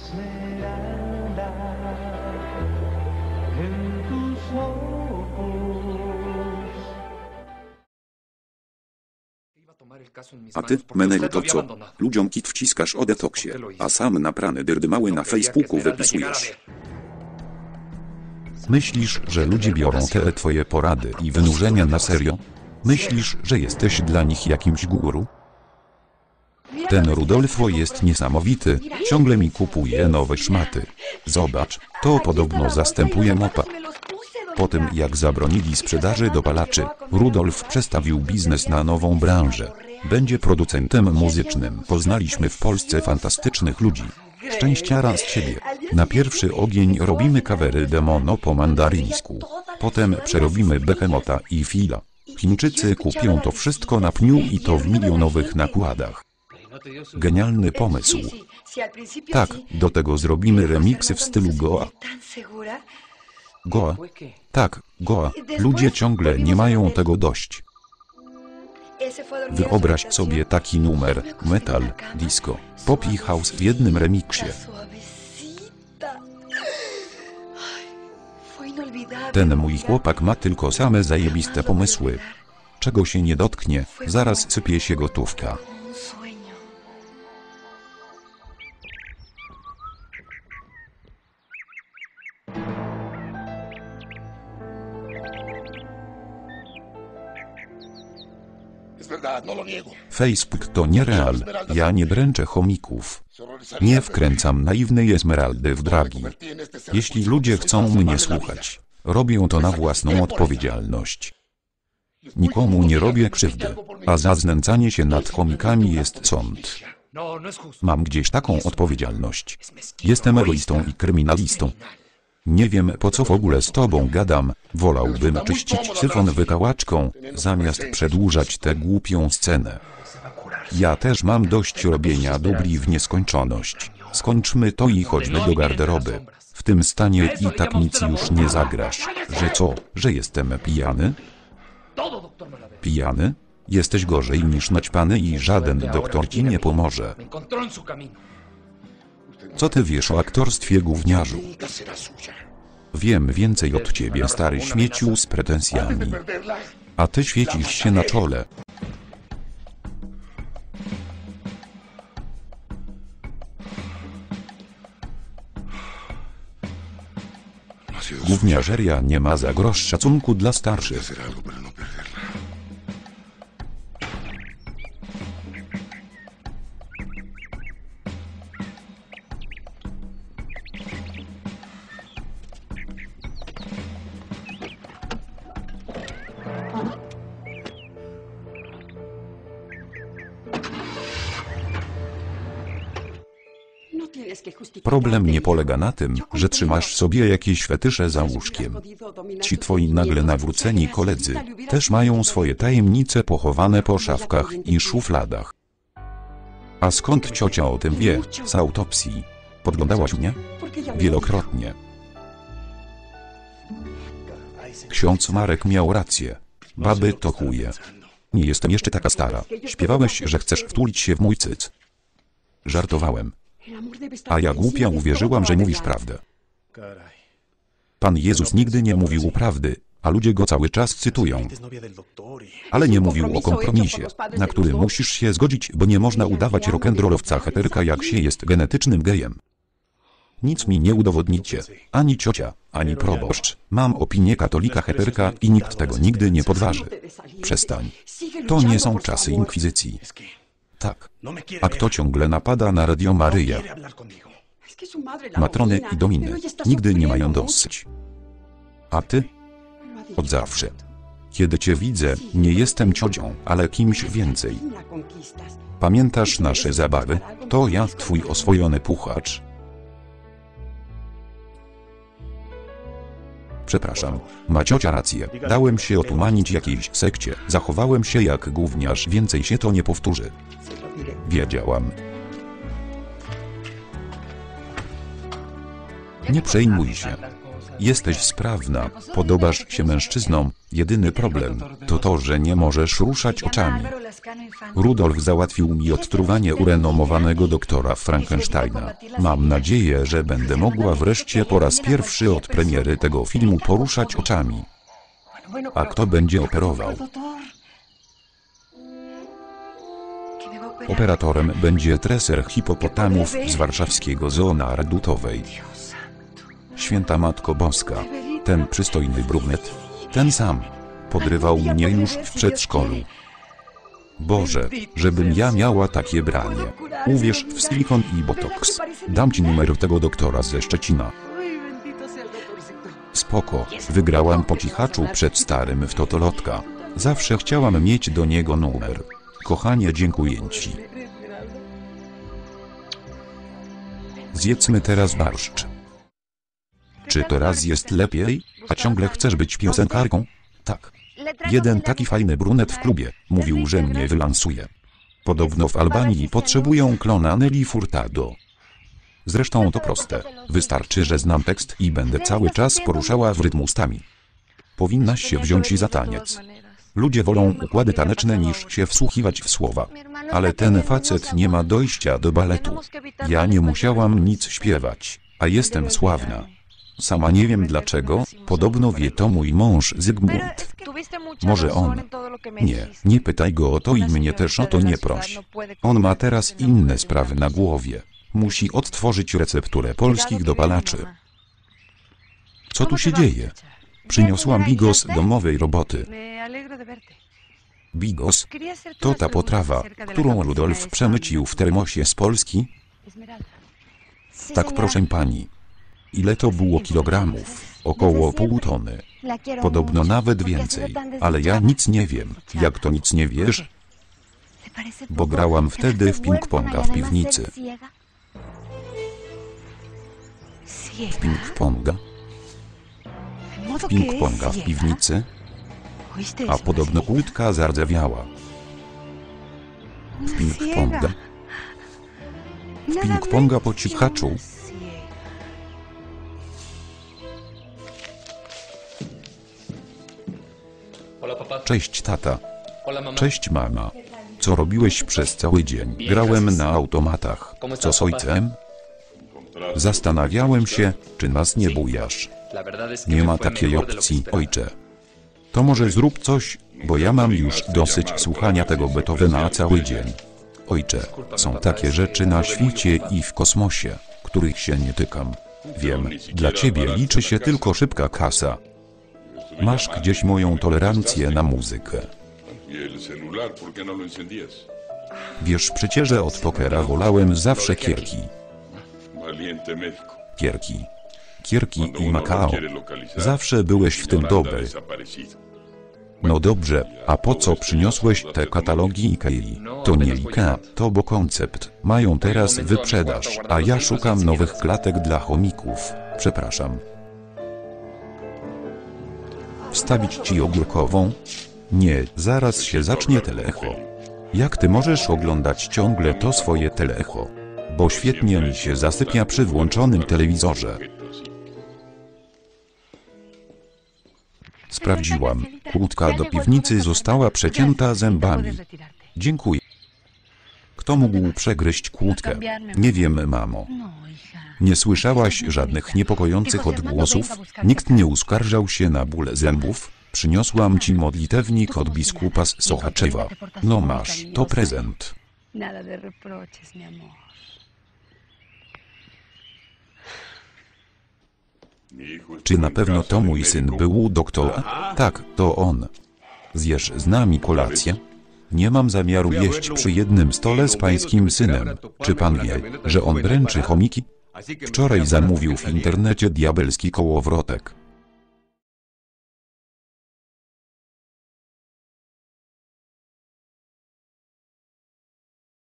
Esmeralda en tus ojos. A ty, Menel, to co? Ludziom kit wciskasz o detoksie, a sam naprany dyrdymały na Facebooku wypisujesz. Myślisz, że ludzie biorą te twoje porady i wynurzenia na serio? Myślisz, że jesteś dla nich jakimś guru? Ten Rudolfo jest niesamowity, ciągle mi kupuje nowe szmaty. Zobacz, to podobno zastępuje mopa. Po tym jak zabronili sprzedaży dopalaczy, Rudolf przestawił biznes na nową branżę. Będzie producentem muzycznym. Poznaliśmy w Polsce fantastycznych ludzi. Szczęściara z ciebie. Na pierwszy ogień robimy kawery demono po mandaryńsku. Potem przerobimy Behemota i Fila. Chińczycy kupią to wszystko na pniu i to w milionowych nakładach. Genialny pomysł. Tak, do tego zrobimy remiksy w stylu Goa. Goa? Tak, Goa. Ludzie ciągle nie mają tego dość. Wyobraź sobie taki numer, metal, disco, pop i house w jednym remiksie. Ten mój chłopak ma tylko same zajebiste pomysły. Czego się nie dotknie, zaraz sypie się gotówka. Facebook to niereal, ja nie dręczę chomików. Nie wkręcam naiwnej Esmeraldy w dragi. Jeśli ludzie chcą mnie słuchać, robią to na własną odpowiedzialność. Nikomu nie robię krzywdy, a za znęcanie się nad chomikami jest sąd. Mam gdzieś taką odpowiedzialność. Jestem egoistą i kryminalistą. Nie wiem po co w ogóle z tobą gadam, wolałbym czyścić syfon wykałaczką, zamiast przedłużać tę głupią scenę. Ja też mam dość robienia dubli w nieskończoność. Skończmy to i chodźmy do garderoby. W tym stanie i tak nic już nie zagrasz. Że co, że jestem pijany? Pijany? Jesteś gorzej niż naćpany i żaden doktor ci nie pomoże. Co ty wiesz o aktorstwie gówniarzu? Wiem więcej od ciebie, stary śmieciu z pretensjami. A ty świecisz się na czole. Gówniarzeria nie ma za grosz szacunku dla starszych. Problem nie polega na tym, że trzymasz sobie jakieś fetysze za łóżkiem. Ci twoi nagle nawróceni koledzy też mają swoje tajemnice pochowane po szafkach i szufladach. A skąd ciocia o tym wie? Z autopsji. Podglądałaś mnie? Wielokrotnie. Ksiądz Marek miał rację. Baby to chuje. Nie jestem jeszcze taka stara. Śpiewałeś, że chcesz wtulić się w mój cyc. Żartowałem. A ja głupia uwierzyłam, że mówisz prawdę. Pan Jezus nigdy nie mówił prawdy, a ludzie go cały czas cytują. Ale nie mówił o kompromisie, na który musisz się zgodzić, bo nie można udawać rock'n'rollowca heterka jak się jest genetycznym gejem. Nic mi nie udowodnicie. Ani ciocia, ani proboszcz. Mam opinię katolika heterka i nikt tego nigdy nie podważy. Przestań. To nie są czasy inkwizycji. Tak. A kto ciągle napada na Radio Maryję? Matrony i dominy nigdy nie mają dosyć. A ty? Od zawsze. Kiedy cię widzę, nie jestem ciocią, ale kimś więcej. Pamiętasz nasze zabawy? To ja, twój oswojony puchacz. Przepraszam, ma ciocia rację. Dałem się otumanić jakiejś sekcie. Zachowałem się jak gówniarz, więcej się to nie powtórzy. Wiedziałam. Nie przejmuj się. Jesteś sprawna, podobasz się mężczyznom. Jedyny problem to to, że nie możesz ruszać oczami. Rudolf załatwił mi odtruwanie u renomowanego doktora Frankensteina. Mam nadzieję, że będę mogła wreszcie po raz pierwszy od premiery tego filmu poruszać oczami. A kto będzie operował? Operatorem będzie treser hipopotamów z warszawskiego zoo narodowej. Święta Matko Boska, ten przystojny brunet, ten sam, podrywał mnie już w przedszkolu. Boże, żebym ja miała takie branie. Uwierz w silikon i botox. Dam ci numer tego doktora ze Szczecina. Spoko, wygrałam po cichaczu przed starym w totolotka. Zawsze chciałam mieć do niego numer. Kochanie, dziękuję ci. Zjedzmy teraz barszcz. Czy teraz jest lepiej, a ciągle chcesz być piosenkarką? Tak. Jeden taki fajny brunet w klubie mówił, że mnie wylansuje. Podobno w Albanii potrzebują klona Nelly Furtado. Zresztą to proste. Wystarczy, że znam tekst i będę cały czas poruszała w rytm ustami. Powinnaś się wziąć za taniec. Ludzie wolą układy taneczne niż się wsłuchiwać w słowa. Ale ten facet nie ma dojścia do baletu. Ja nie musiałam nic śpiewać, a jestem sławna. Sama nie wiem dlaczego, podobno wie to mój mąż Zygmunt. Może on. Nie, nie pytaj go o to i mnie też o to nie proś. On ma teraz inne sprawy na głowie. Musi odtworzyć recepturę polskich dopalaczy. Co tu się dzieje? Przyniosłam bigos domowej roboty. Bigos to ta potrawa, którą Rudolf przemycił w termosie z Polski? Tak proszę pani. Ile to było kilogramów? Około pół tony. Podobno nawet więcej. Ale ja nic nie wiem. Jak to nic nie wiesz? Bo grałam wtedy w ping-ponga w piwnicy. W ping-ponga? W ping-ponga w piwnicy? A podobno kłódka zardzewiała. W ping-ponga? W ping-ponga po cichaczu? Cześć tata. Cześć mama. Co robiłeś przez cały dzień? Grałem na automatach. Co z ojcem? Zastanawiałem się, czy nas nie bujasz. Nie ma takiej opcji, ojcze. To może zrób coś, bo ja mam już dosyć słuchania tego Beethovena cały dzień. Ojcze, są takie rzeczy na świecie i w kosmosie, których się nie tykam. Wiem, dla ciebie liczy się tylko szybka kasa. Masz gdzieś moją tolerancję na muzykę. Wiesz przecież, że od pokera wolałem zawsze kierki. Kierki. Kierki i Makao. Zawsze byłeś w tym dobry. No dobrze, a po co przyniosłeś te katalogi Ikei? To nie Ikea, to bo koncept. Mają teraz wyprzedaż, a ja szukam nowych klatek dla chomików. Przepraszam. Wstawić ci ogórkową? Nie, zaraz się zacznie telecho. Jak ty możesz oglądać ciągle to swoje telecho? Bo świetnie mi się zasypia przy włączonym telewizorze. Sprawdziłam. Kłódka do piwnicy została przecięta zębami. Dziękuję. Kto mógł przegryźć kłódkę? Nie wiem, mamo. Nie słyszałaś żadnych niepokojących odgłosów? Nikt nie uskarżał się na ból zębów? Przyniosłam ci modlitewnik od biskupa z Sochaczewa. No masz, to prezent. Czy na pewno to mój syn był u doktora? Tak, to on. Zjesz z nami kolację? Nie mam zamiaru jeść przy jednym stole z pańskim synem. Czy pan wie, że on dręczy chomiki? Wczoraj zamówił w internecie diabelski kołowrotek.